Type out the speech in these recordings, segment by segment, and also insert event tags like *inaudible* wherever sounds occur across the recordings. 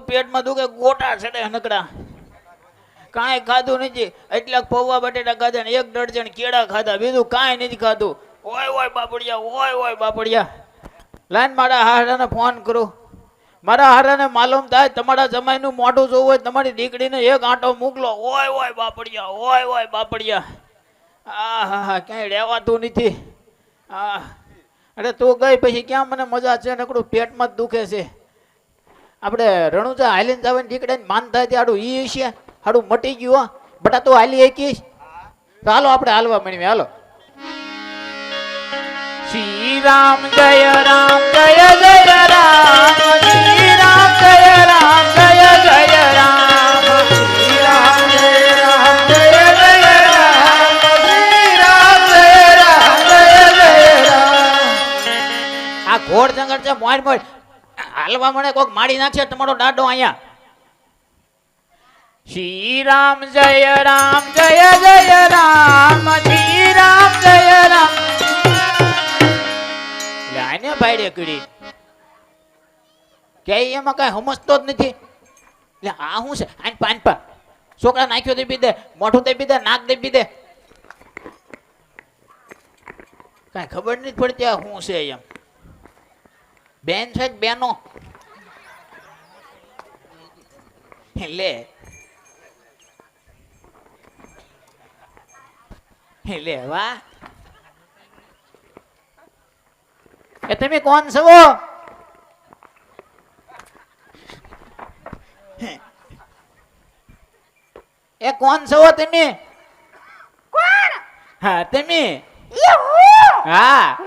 પેટમાં દુખે, ગોટા ચડે નકડા કાંઈ ખાધું નથી. એટલા પૌવા બટેટા ખાધા ને એક દર્જન કેળા ખાધા. બીજું કાંઈ નથી ખાધું. ઓય ઓય, બાપડિયા, ઓય ઓય, બાપડિયા. લાઈન મારા હારાને ફોન કરો. મારા હારાને માલુમ થાય તમારા જમાઈનું મોઢું જોવું હોય તમારી દીકરીને એક આંટો મોકલો. ઓય ઓય, બાપડિયા, ઓય ઓય, બાપડિયા. આ, હા હા, ક્યાંય રહેવાતું નથી. આ, અરે તું ગઈ પછી ક્યાં મને મજા છે નકડું પેટમાં જ દુખે છે? આપણે રણુજા હાલીને જવાની દીકડાને માન થાય આડું ઈ છે આડું મટી ગયું બટા તું હાલી એકીશ તો હાલો આપણે હાલવા મળીએ હાલો. શ્રી રામ જય રામ જય જય રામ. શ્રી રામ જય રામ જય જય રામ. શ્રી રામ જય રામ જય જય રામ. શ્રી રામ જય રામ જય જય રામ. આ ઘોડ જંગલ છે મોડ મોડ હાલવા મળે, કોક માડી નાખશે, તમારો દાડો અહીંયા. શ્રી રામ જય રામ, જય જય રામ શ્રી રામ જય રામ. આને ભાઈડે કરી કે એમાં કઈ સમજતો જ નથી. એટલે આ શું છે? આને પાન પા. છોકરા નાખ્યો દે દે મોઢું દે દે નાક દે દે કાંઈ ખબર નથી પડતી આ શું છે એમ. બેન છે બેનો? લે લે વાહ એ તમે કોણ છો? એ કોણ છો તમે? કોણ? હા તમે. હા.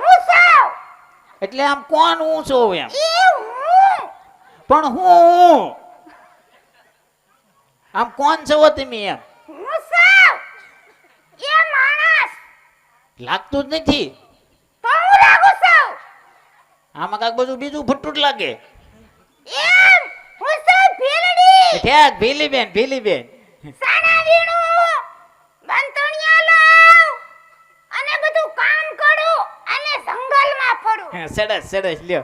એટલે આમ કોણ હું છું એમ? પણ હું. આમ કોણ છો તમે એમ? લાગતું જ નથી. આમાં કાંઈક બધું બીજું ફૂટું જ લાગે ભીલી બેન ભીલી બેન સાના વીણું બંતણિયા લાવ અને બધું કામ કરું અને જંગલમાં ફરું હે, સરસ સરસ લ્યો.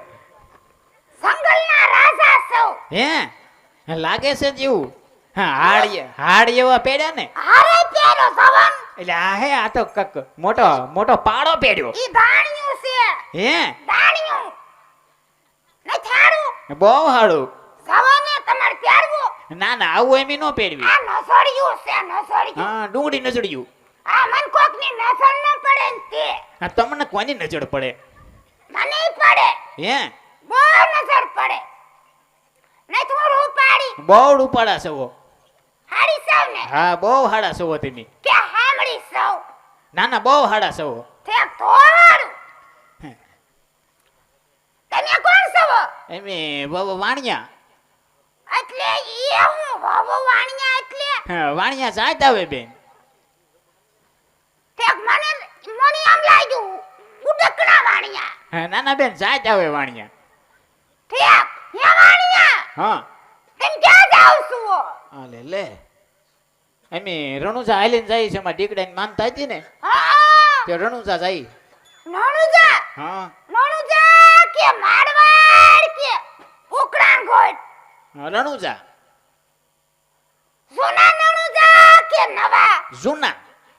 જંગલના રાજા છું હે? લાગે છે જેવું. હા હાડ હાડ એવા પેડ્યા ને? હારે પેરો સવન. એટલે આ હે આ તો કક મોટો મોટો પાડો પેડ્યો ઈ દાણિયું છે. હે? દાણિયું ને થાળું. બહુ હાડું. સવને તમાર પહેરવું. ના ના આવું એમ નો પેડવી આ નસોડિયું છે નસોડિયું. હા ડુંગળી નજળ્યું આ મન કોકની નસર ન પડે ને તે. આ તમને કોની નજર પડે? મને પડે. હે? બહુ નજર પડે. નહીં તું રૂપાડી બહુ રૂપાળા સવો હાડી સૌ ને. હા બહુ હાડા સવો તમે. કે હામડી સૌ. ના ના બહુ હાડા સવો તે તોડ તમે કોણ સવો એમે બહુ વાણિયા. એટલે એ હું વાવો વાણિયા એટલે. હા વાણિયા જાય આવે બેન. તે મને મને આમ લાગ્યું ઉડકણા વાણિયા. હા ના ના બેન જ આવે વાણિયા. ઠેક હે વાણિયા? હા. તેમ ક્યાં જાવ છું આ લે લે. એમે રણુજા આઈલેન્ડ જાય છે એમાં દીકડાની માનતા હતી ને? હા. તે રણુજા જાય. રણુજા? હા. રણુજા કે મારવાડ કે ઉકળાણ ગોટ રણુજા. સોના રણુજા કે નવા? જૂના.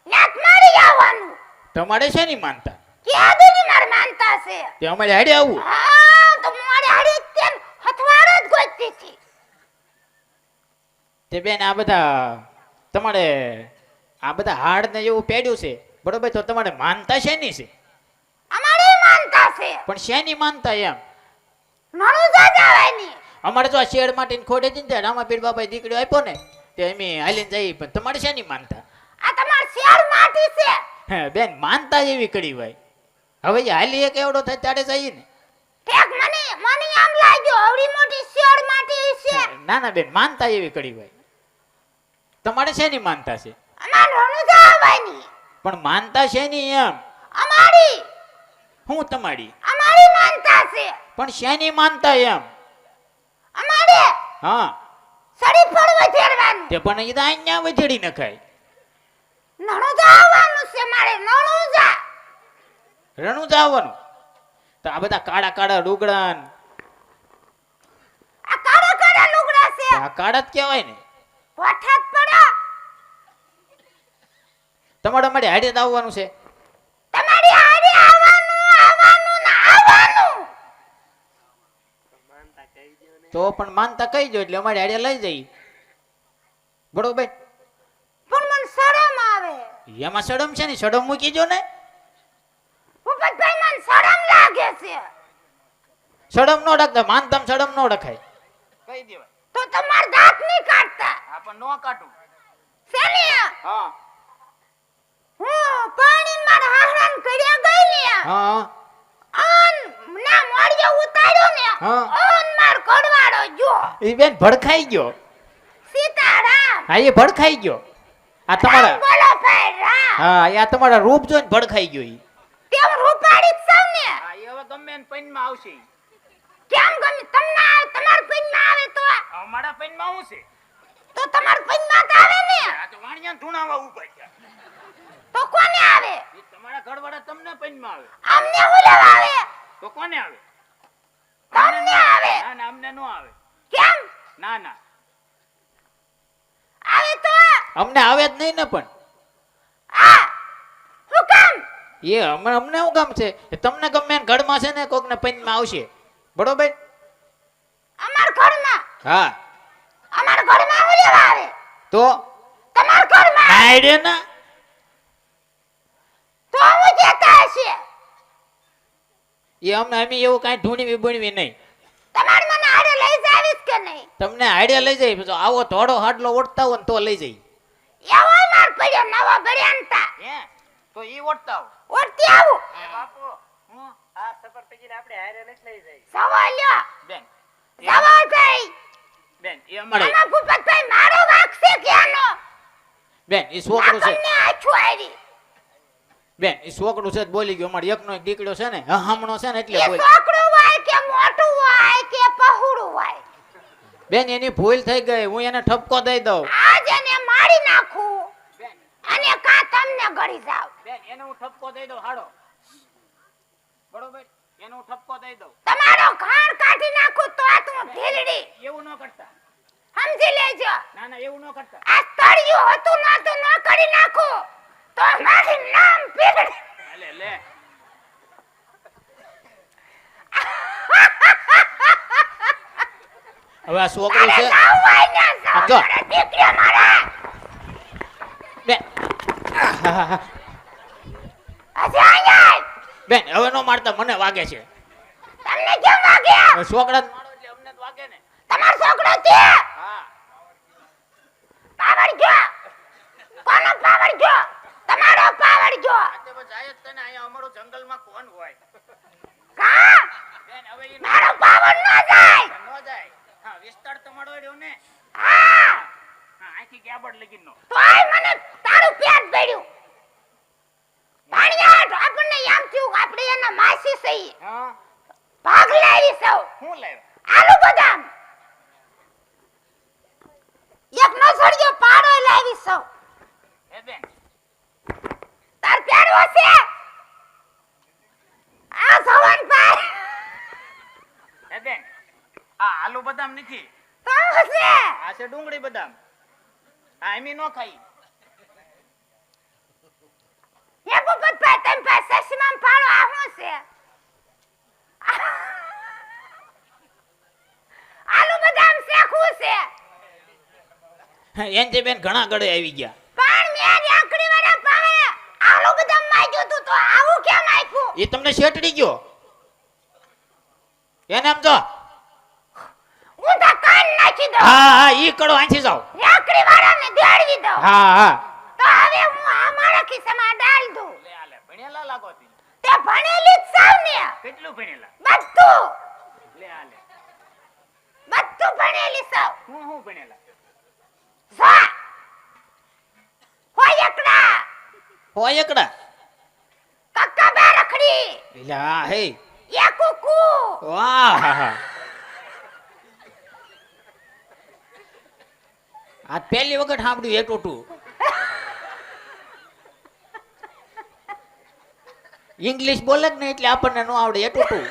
નાક મારી આવવાનું. તમારે છે ની માનતા? માર માનતા છે. તે અમારે હાડે આવું? હા તો મારે હાડી તેમ હથવાડો જ ગોતતી હતી. તે બેન આ બધા તમારે આ બધા હાડ ને એવું પેડ્યું છે બરોબર? તો તમારે માનતા શેની છે? અમારે માનતા છે. પણ શેની માનતા એમ? અમારે તો આ શેડ માટે ખોડે હતી ને તે રામાપીર બાપાએ દીકરીઓ આપ્યો ને તે એમ હાલીને જઈ પણ તમારે શેની માનતા? આ તમાર માટી છે. બેન માનતા જેવી એવી ભાઈ હવે હાલી એક એવડો થાય ત્યારે જઈએ ને. ઠેક મને મને આમ લાગ્યો આવડી મોટી શેર માટી છે. ના ના બેન માનતા એવી કડી હોય. તમારે શેની માનતા છે? અમાર પણ માનતા શેની એમ? અમારી. હું તમારી? અમારી માનતા છે. પણ શેની માનતા એમ? અમારે. હા. સડી ફળ વધેરવાનું તે પણ ઈ તો અહીંયા વધેડી નખાય. નણુજા આવવાનું છે મારે નણુજા રણું જવાનું તો આ બધા કાળા કાળા લુગડા આ કાળા કાળા લુગડા છે. કાળા જ કહેવાય ને. વઠાત પડો તમારે અમારે હાડે જ આવવાનું છે. તમારી હાડે આવવાનું આવવાનું ને આવવાનું. તો પણ માનતા કહી દો એટલે અમારે હાડે લઈ જઈ. બરોબર? પણ મને શરમ આવે. એમાં સડમ છે ને? સડમ મૂકી જો ને ભૂપતભાઈ મને શરમ લાગે છે સડમ નો રખાય માનતામ સડમ નો ડખાય. કહી દેવાય. તો તમાર દાંત નહીં કાઢતા. આ પણ નો કાઢું. સેલિયા હા. હું પાણી માર હાહરાન કર્યા ગઈ ને હા. અન ના મોડિયો ઉતાર્યો ને હા. અન માર કડવાડો જો ઈ બેન ભડખાઈ ગયો. સીતારામ. હા એ ભડખાઈ ગયો. આ તમારા બોલો ભાઈ રામ. હા એ આ તમારા રૂપ જોઈને ભડખાઈ ગયો ઈ. તેમ રૂપાડી જ સૌ ને હા એ હવે ગમે એને પૈનમાં આવશે. કેમ ગમે? તમને આવે તમાર પૈનમાં આવે તો? અમારા પૈનમાં હું છે? તો તમાર પૈનમાં તો આવે ને. આ તો વાણિયા ધૂણાવા ઊભા છે. તો કોને આવે? તમારા ઘરવાળા તમને પૈનમાં આવે. અમને હું લેવા આવે? તો કોને આવે? તમને આવે? ના ના અમને નો આવે. કેમ? ના ના. આવે તો? અમને આવે જ નહીં ને પણ. આ હું કામ? એ અમને અમને શું કામ છે? તમને ગમે ઘરમાં છે ને કોકને પૈનમાં આવશે. બરોબર? અમાર ઘરમાં? હા. અમાર ઘરમાં હું લેવા આવે? તો? તમાર ઘરમાં? નાયડે ના? તો હું જતા છે એ અમને અમે એવું કાઈ ઢૂંઢવી બણવી નહીં. તમાર મને આડે લઈ જાવીશ કે નહીં? તમને આડે લઈ જાય પછી આવો ધોડો હાડલો ઓળતા હોય ને તો લઈ જઈ એવો માર પડ્યો નવો બળ્યાંતા હે? તો ઈ ઓટતા આવો. આવું બાપુ હું આ સફરજન આપણે હારે નથી લઈ જઈ સવાલ્યો બેન સવાલ થઈ બેન એ અમારે આમાં ભૂપતભાઈ મારો વાક છે કે આનો બેન એ છોકરું છે. આપણને આછું આવી બેન એ છોકરું છે બોલી ગયો. અમારે એકનો એક દીકરો છે ને હમણો છે ને એટલે એ બોલ હોય કે મોટું હોય કે પહોળું હોય બેન એની ભૂલ થઈ ગઈ. હું એને ઠપકો દઈ દઉં. આજ એને મારી નાખું. બેન. અને કા તમને ગળી જાવ બેન એને હું ઠપકો દઈ દઉં. હાડો. બરોબર? એને ઠપકો દઈ દઉં. તમારો ઘાણ કાઢી નાખું તો આ તું ઢીલડી. એવું ન કરતા. સમજી લેજો. ના ના એવું ન કરતા. આ તળિયું હતું નતું ન કરી નાખું. તો મારી નામ પીગળી. લે લે. હવે આ છોકરું છે. ને સમજો. મારા. મારા આવ. બેન હવે નો મારતા મને વાગે છે. તમને કેમ વાગે? છોકરા મારો એટલે અમને જ વાગે ને. તમારો છોકરો છે હા. પાવર ગયો. કોનો પાવર ગયો? તમારો પાવર ગયો. આતે બસ જાય જ તને અહીંયા અમારું જંગલમાં કોણ હોય? કા બેન હવે ઈ મારો પાવર ન જાય. ન જાય. હા વિસ્તાર તમારો રહ્યો ને. હા. હા આખી ગેબડ લગીન નો. તોય મને તારું પેટ પડ્યું કે આપણે એના માસી સહી. હા. ભાગ લાવી સૌ. હું લાવ્યો આલુ બદામ એક નો સળિયો પાડો લાવી સૌ. એ બેન. તાર પહેરવો છે. આ સવન પર. એ બેન આ આલુ બદામ નથી. તો છે આ છે ડુંગળી બદામ. આ એમી નો ખાઈ. હે ભૂપતભાઈ તેમ પાસે સસમાન પાડો આ શું છે આલુ બદામ શેખું છે એનથી બેન ઘણા ગળે આવી ગયા. પણ મેં આકડી વાળા પાસે આલુ બદામ માંગ્યું તું તો આવું કેમ આપ્યું એ તમને શેટડી ગયો? એને આમ જો હું તો કાન નાખી દઉં. હા હા ઈ કડો આંથી જાઓ. આકડી વાળાને દેડવી દઉં. હા હા. તો હવે હું આ મારા ખિસ્સામાં ડાલ દઉં. લે આલે ભણેલા લાગો તી તે ભણેલી જ સાવ ને. કેટલું ભણેલા? બધું. લે આલે બધું ભણેલી સાવ હું હું ભણેલા? જા. હોય એકડા. હોય એકડા? કક્કા બે રખડી. એટલે હા હે. એ કુકુ. વાહ આ પહેલી વખત સાંભળ્યું એ ટોટું. ઇંગ્લિશ બોલે જ નહીં એટલે આપણને ન આવડે એ ટોટું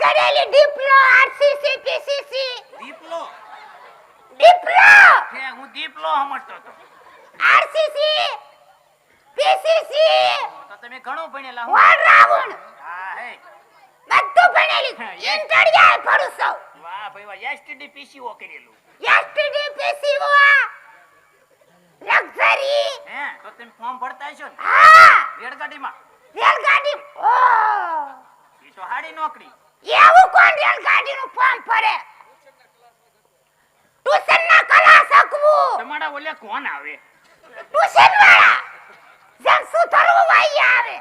કરેલી ડિપ્લો આરસીસી પીસીસી ડિપ્લો? ડિપ્લો! કે હું સમજતો હતો. આરસીસી પીસીસી તો તમે ઘણું ભણેલા હો. રાઉન્ડ. હા હે. બધું ભણેલી. ઇન્ટરવ્યુ ભરું છું. વાહ ભાઈ વાહ એસટીડી પીસીઓ કરેલું. એસટીડી પીસીઓ લક્ઝરી હે તો તમે ફોર્મ ભરતા હશો ને? હા. રેલગાડીમાં? રેલગાડી. ઓ. એ તો હાડી નોકરી. એવું કોણ રેલગાડીનું ફોર્મ ભરે? ટ્યુશન ના ક્લાસ હકવું. તમારા ઓલે કોણ આવે? ટ્યુશન વાળા જેમ સુધરવું હોય ઈ આવે.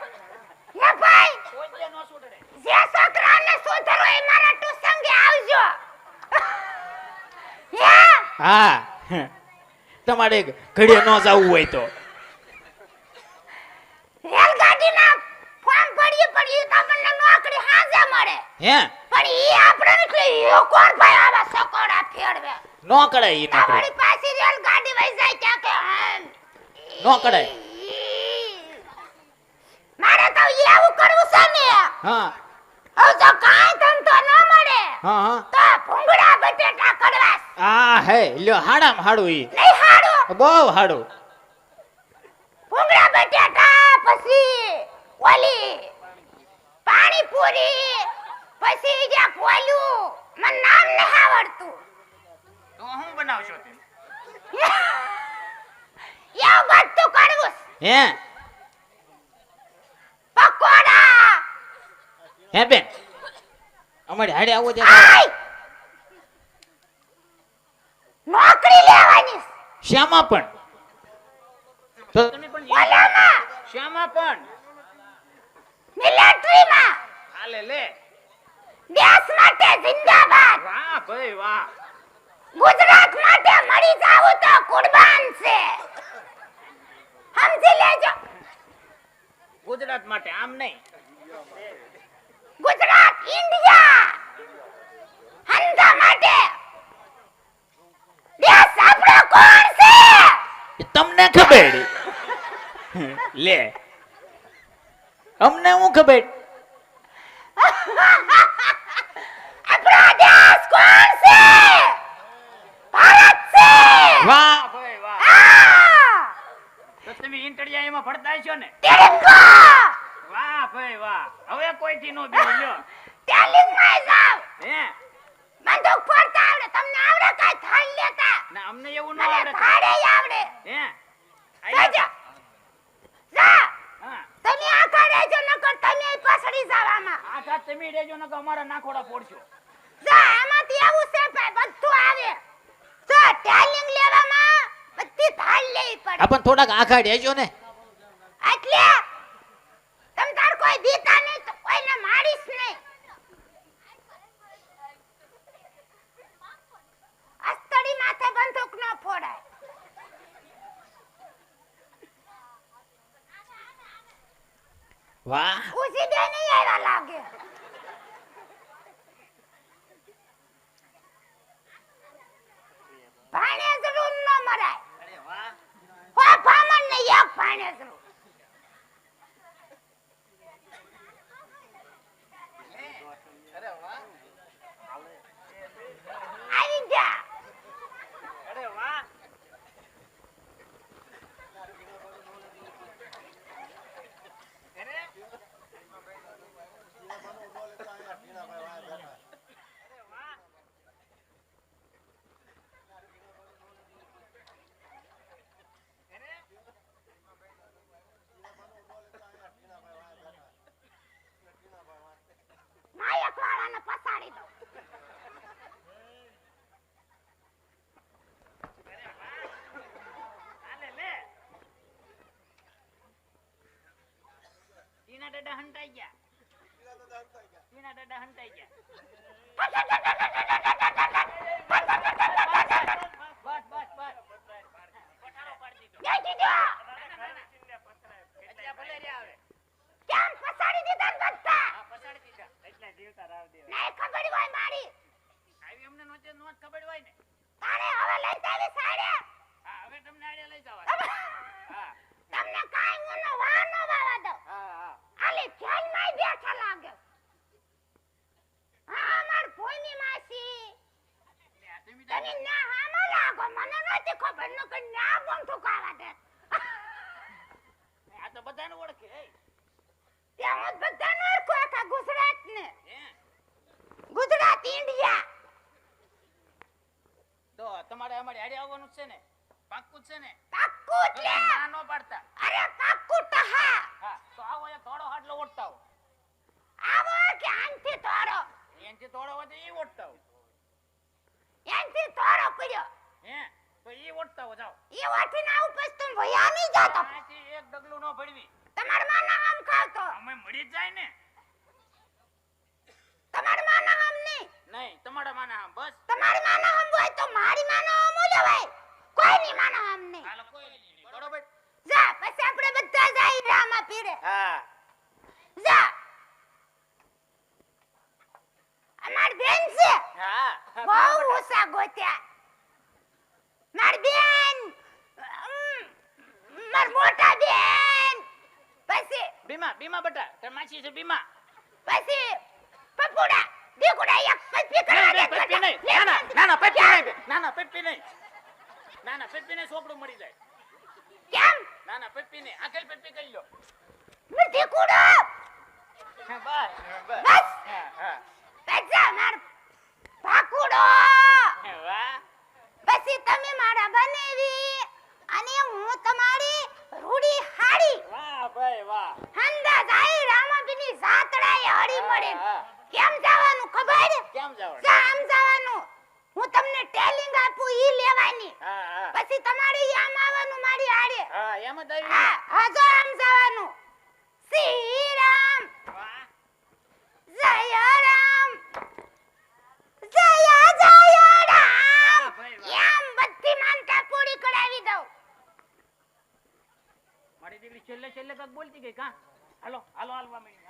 હે ભાઈ? કોઈ નો સુધરે. જે છોકરાને સુધરવું એ મારા ટ્યુશન કે આવજો હે. તમારે ઘડીએ ન જવું હોય તો. રેલગાડીના ફોર્મ ભરીએ પણ ઈ તો નોકરી હાજે મળે. હે? પણ ઈ આપણે એટલે ઈ કોણ ભાઈ આવા સકોડા ફેરવે? ન કરાય ઈ નોકરી. તમારી પાસે રેલગાડી વહી જાય ત્યાં કે નો કરાય. મારે તો એવું કરવું છે ને. હા. હવે જો કાંઈ ધંધો ન મળે હા હા. તો ભૂંગળા બટેટા કડવા આ હે લ્યો હાડામાં હાડું ઈ. નહીં હાડું. બહુ હાડું. ભૂંગળા બટેટા પછી ઓલી પાણીપુરી પછી જે કોલ્યું મને નામ નહીં આવડતું. તો હું બનાવશો તમે *laughs* એવું બધું કરવું. હે? પકોડા. હે બેન? અમારી હાડે આવો આય નોકરી લેવાની. શ્યામા પણ. તો તમે પણ ઓલામાં. શ્યામા પણ. મિલિટરીમાં. હાલે લે. દેશ માટે જિંદાબાદ. વાહ ભાઈ વાહ. ગુજરાત માટે મરી જાવું તો કુરબાન છે. સમજી લેજો. ગુજરાત માટે આમ નહીં ગુજરાત ઇન્ડિયા હંધા માટે દેશ આપણો કોણ છે એ તમને ખબર લે. અમને હું ખબર? આપણો દેશ કોણ છે? ભારત છે! વાહ. ભાઈ વાહ તો તમે ઇન્ટરવ્યુ એમાં ફરતા છો ને? વાહ ભાઈ વાહ. હવે કોઈથી નો બીજો લ્યો ટેલિંગમાં જાવ હે બંદૂક ફોડતા આવડે તમને આવડે કાંઈ થાળ લેતા ના અમને એવું ન મને આવડે થાળે આવડે હે જાજો જા હા તમે આખા રહેજો નકર તમે પાછળી જવામાં આ ઘાત તમે રેજો ને અમારા નાખોડા પોડશો જા આમાંથી આવું છે ભાઈ બધું આવે. તો ટેલિંગ લેવામાં બધી થાળ લેવી પડે. આપણ થોડાક આખા રહેજો ને. એટલે તમ તાર કોઈ દીતા નહીં તો કોઈને મારીશ નહીં. અસ્તડી માથે બંદૂક ન ફોડાય. વાહ. ઉસી દે નહીં આવ્યા લાગે ભાણેજરું ન મરાય અરે વાહ હો ભામણ ને એક ભાણેજરું અરે વાહ આવી જા અરે વાહ અરે નાયક વાળાને પસાડી દો હાલે લે ટીના દાદા હંટાઈ ગયા. ટીના દાદા હંટાઈ ગયા. બસ બસ બસ પઠારો પાડી દીધો જઈ દીધો એટલે ભલે રે આવે કેમ પસાડી દીધા ને બધા હા દીધા એટલે જીવતા રાવ દેવા નહીં ખબર હોય મારી આવી અમને નોચે નોચ ખબર હોય ને. તારે હવે લઈ જાવી સાડે. હા હવે તમને આડે લઈ જવા હા. તમને કાંઈ ઊનો વાહ તને ના હામો લાગો? મને નથી ખબર ન કે ના બોમ ઠુકાવા દે? આ તો બધાને ઓળખે તે હું બધાને ઓળખો આખા ગુજરાત ને ગુજરાત ઇન્ડિયા. તો તમારે અમારે હાડી આવવાનું છે ને? પાક્કું છે ને? પાક્કું એટલે ના પડતા. અરે પાક્કું તહા હા. તો આવો એ થોડો હાડલો ઓટતા આવો. કે આંથી તોડો એનથી તોડો હોય તો એ ઓટતા હે? તો ઈ ઓટતા હો જાઓ. ઈ વાઠીને આવું પછી તમે ભયા નહીં જાતો આથી એક ડગલું ન ભરવી. તમાર માના આમ ખાવ તો અમે મળી જ જાય ને. તમાર માના આમ નહીં. નહીં તમારા માના આમ બસ. તમારી માના આમ હોય તો મારી માના આમ લેવાય? કોઈની માના આમ નહીં. હાલો કોઈ નહીં બરોબર. જા પછી આપણે બધા જાય રામા પીરે. હા. જા. અમાર બેન છે. હા. બહુ ઓછા ગોત્યા. માર બેન માર મોટા બેન પછી? બીમા બીમા બટા તાર માસી છે બીમા પછી? પપુડા દીકુડા એક પપ્પી કરવા દે પપ્પી નહીં. ના ના ના ના પપ્પી નહીં ના ના પપ્પી નહીં. ના ના પપ્પી નહીં છોકરું મળી જાય. કેમ? ના ના પપ્પી નહીં. આખેલ પપ્પી કરી લો. મેં દીકુડો હા બસ બસ. હા હા. પૈસા માર ભાકુડો. વાહ. પછી તમે મારા બનેવી. અને હું તમારી રૂડી હાડી. વાહ ભાઈ વાહ. હંદા જાય રામાબીની જાતડાએ હળી મળે. કેમ જવાનું ખબર? કેમ જવાનું? કેમ જવાનું. હું તમને ટેલિંગ આપું ઈ લેવાની. પછી તમારે આમ આવવાનું મારી હારે. હા એમ જ આવી હા જો આમ જવાનું. શ્રી રામ વાહ જય રામ જય જય રામ વાહ ભાઈ વાહ એમ બધી માનતા પૂરી કરાવી દઉં મારી દીકરી છેલ્લે કાક બોલતી ગઈ કા હાલો હાલો હાલવા મળી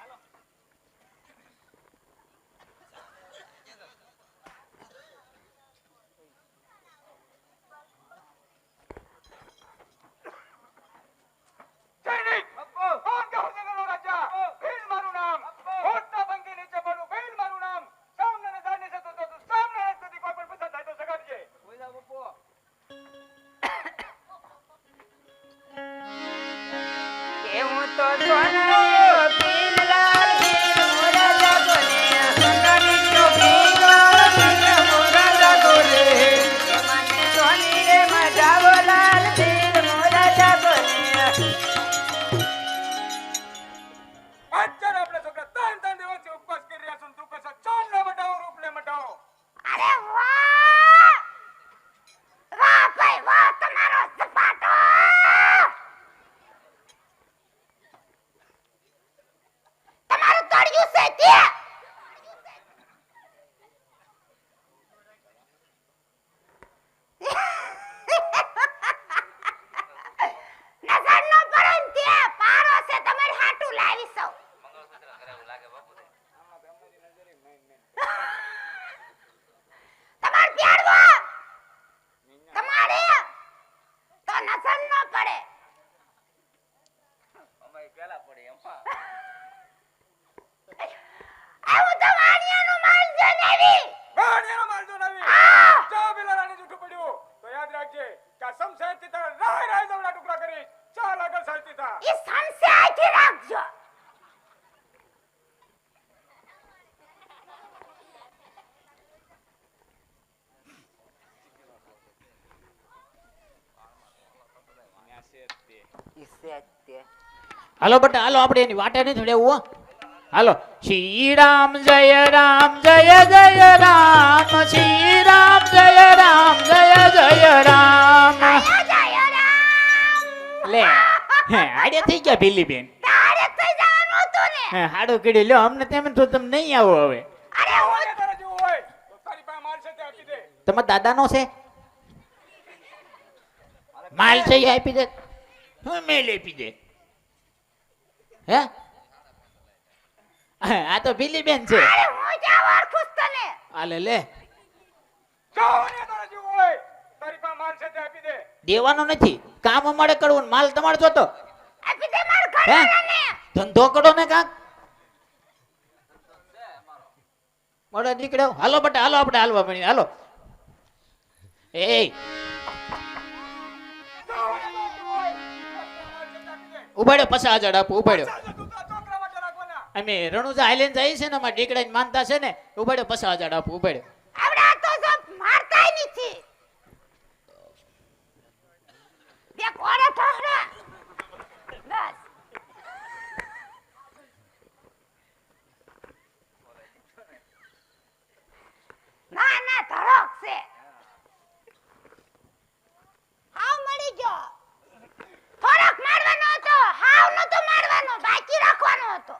કેવું તો ઈ સામસે આથી રાખજો. હાલો બટા હાલો આપણે એની વાટે નહીં જોડે હો. હાલો. શ્રી રામ જય રામ જય જય રામ. શ્રી રામ જય રામ જય જય રામ. જય જય રામ. લે. હે આડે થઈ ગયા ભીલી બેન આડે થઈ જવાનું હતું ને. હે હાડો કીડી લ્યો અમને તેમ તો તમ નહીં આવો હવે. અરે હું તારે જો હોય તો તારી પાસે માલ છે તે આપી દે. તમારા દાદાનો છે? માલ છે એ આપી દે. હું મેલ આપી દે. હે? આ તો ભીલી બેન છે. અરે હું જાવ અરખુસ તને. હાલે લે. જા તારા જેવું હોય. તારી પાસે માલ છે તે આપી દે. દેવાનો નથી. કામ અમારે કરવું ને માલ તમારે જોતો. આપી દે માર હે? ઘરવાળાને ધંધો કરો ને કાક. મોડો નીકળ્યો હાલો બટા હાલો આપણે હાલવા મળી હાલો. એ ઉભાડ્યો પસા હજાર આપો ઉભાડ્યો. અમે રણુજા આઈલેન્ડ જાય છે ને અમારા ડીકડા માનતા છે ને ઉભાડ્યો પછી હાજર આપો ઉભાડ્યો. Der Korder Tochter! Was? ના ના ધડક છે હાવ મળી ગયો થોડોક મારવાનો હતો હાવ નતો મારવાનો બાકી રાખવાનો હતો